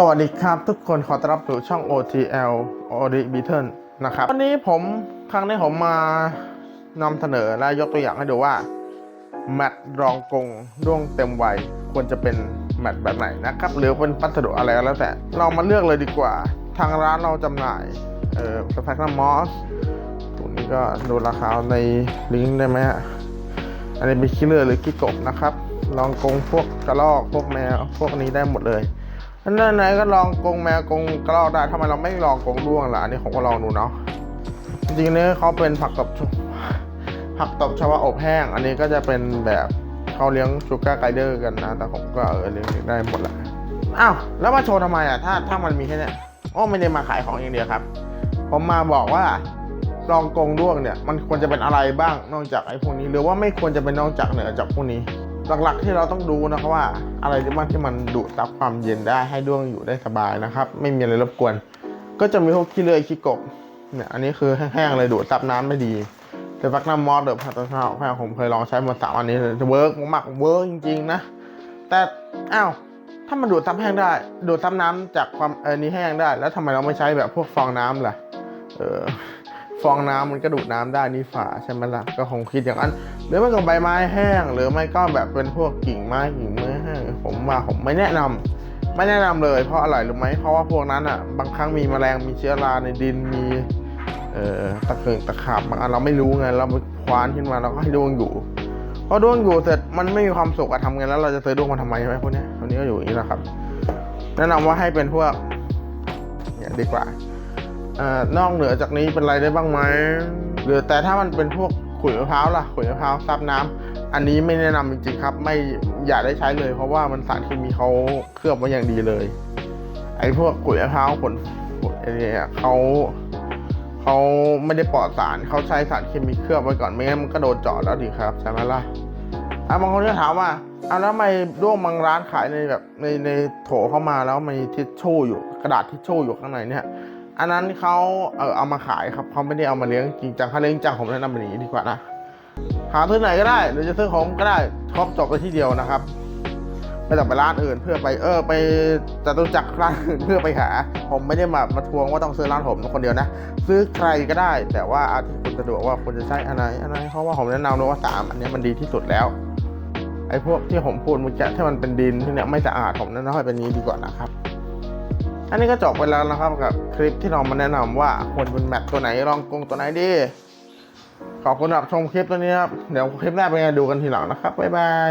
สวัสดีครับทุกคนขอต้อนรับสู่ช่อง OTL Audi Beatle นะครับ วันนี้ผมครั้งนี้ผมมานำเสนอและยกตัวอย่างให้ดูว่า แมตต์รองกงด้วงเต็มวัยควรจะเป็นแมตต์แบบไหนนะครับ หรือเป็นพัสดุอะไรก็แล้วแต่ เรามาเลือกเลยดีกว่า ทางร้านเราจำหน่าย เอ่อสแฟกนัมมอสตัวนี้ก็ดูราคาในลิงก์ได้ไหมฮะอันนี้เป็นคิลเลอร์หรือกิกบนะครับ ลองกงพวกกระรอกพวกแมวพวกนี้ได้หมดเลย นั่นไหนก็ลองกงแมวกงกระรอกได้ทำไมเราไม่ลองกงด้วงล่ะอันนี้ผมก็ลองดูเนาะจริงๆเนี่ยเขาเป็นผักตบชผักตบชวาอบแห้ง อันนี้ก็จะเป็นแบบเขาเลี้ยงชูการ์ไกเดอร์กันนะ แต่ผมก็เออเลี้ยงได้หมดละอ้าวแล้วมาโชว์ทำไมอะถ้าถ้ามันมีแค่นี้ยอ้ไม่ได้มาขายของอย่างเดียวครับ ผมมาบอกว่าลองกงด้วงเนี่ย มันควรจะเป็นอะไรบ้างนอกจากไอ้พวกนี้ หรือว่าไม่ควรจะเป็นนอกจากเหนือจากพวกนี้ หลักๆที่เราต้องดูนะครับว่า อะไรที่มันที่มันดูดซับความเย็นได้ให้ด้วงอยู่ได้สบายนะครับ ไม่มีอะไรรบกวน ก็จะมีพวกขี้เลื่อยขี้กบเนี่ยอันนี้คือแห้งๆเลยดูดซับน้ำไม่ดีแต่ฟักน้ำมอสเดอพัตตาแพผมเคยลองใช้มาสามอันนี้จะเวิร์กมากเวิร์กจริงๆนะ แต่อ้าวถ้ามันดูดซับแห้งได้ ดูดซับน้ำจากความเออนี้แห้งได้ แล้วทำไมเราไม่ใช้แบบพวกฟองน้ำล่ะ เออ องน้ำมันก็ดูดน้ำได้นี่ฝาใช่ไหมล่ะก็คงคิดอย่างนั้นหรือไม่ก็ใบไม้แห้ง หรือไม่ก็แบบเป็นพวกกิ่งไม้กิ่งไม้แห้งผมว่าผมไม่แนะนำไม่แนะนำเลย เพราะอะไรรู้ไหมเพราะว่าพวกนั้นอะบางครั้งมีแมลงมีเชื้อราในดินมีเอ่อตะเกิงตะขาบบางอันเราไม่รู้ไงเราไปคว้านขึ้นมาเราก็ให้ดวงอยู่พอดวงอยู่เสร็จมันไม่มีความสุขอะทำไงแล้วเราจะซื้อดวงมาทำไมใช่ไหมพวกนี้ยพวกนี้ก็อยู่อย่างนี้แหละครับแนะนำว่าให้เป็นพวกเนี่ยดีกว่า อนอกเหนือจากนี้เป็นอะไรได้บ้างไหมหรือแต่ถ้ามันเป็นพวกขุยมะพร้าวล่ะขุยมะพร้าวซับน้ำอันนี้ไม่แนะนำจริงๆครับ ไม่อย่าได้ใช้เลย เพราะว่ามันสารเคมีเขาเคลือบไว้อย่างดีเลย ไอ้พวกขุยมะพร้าวผลผลไอ้เนี่ยเขาเขาไม่ได้ปลอดสารเขาใช้สารเคมีเคลือบไว้ก่อนไม่งั้นมันก็โดนเจาะแล้วดิครับใช่ไหมล่ะอะบางคนจะถามว่าอะแล้วทำไมด้วงบางร้านขายในแบบในในโถเข้ามาแล้วมีทิชชู่อยู่กระดาษทิชชู่อยู่ข้างในเนี่ย อันนั้นเขาเออเอามาขายครับเขาไม่ได้เอามาเลี้ยงจริงจังถ้าเลี้ยงจริงจังผมแนะนำเป็นอย่างนี้ดีกว่านะหาซื้อไหนก็ได้หรือจะซื้อของก็ได้ครบจบไปที่เดียวนะครับไม่ต้องไปร้านอื่นเพื่อไปเออไปจตุจักรร้านอื่นเพื่อไปหา ผมไม่ได้มามาทวงว่าต้องซื้อร้านผมคนเดียวนะ ซื้อใครก็ได้ แต่ว่าอาที่คุณสะดวกว่าคุณจะใช้อันไหนอันไหนเพราะว่าผมแนะนำเลยว่าสามอันนี้มันดีที่สุดแล้วไอ้พวกที่ผมพูดเมื่อกี้ที่มันเป็นดินที่เนี่ยไม่สะอาดผมแนะนำให้เป็นนี้ดีกว่านะครับ อันนี้ก็จบไปแล้วนะครับกับคลิปที่เรามาแนะนำว่าควรเป็นแมตต์ตัวไหนรองกงตัวไหนดี ขอบคุณสำหรับชมคลิปตัวนี้ครับ เดี๋ยวคลิปหน้าเป็นไงดูกันทีหลังนะครับ บ๊ายบาย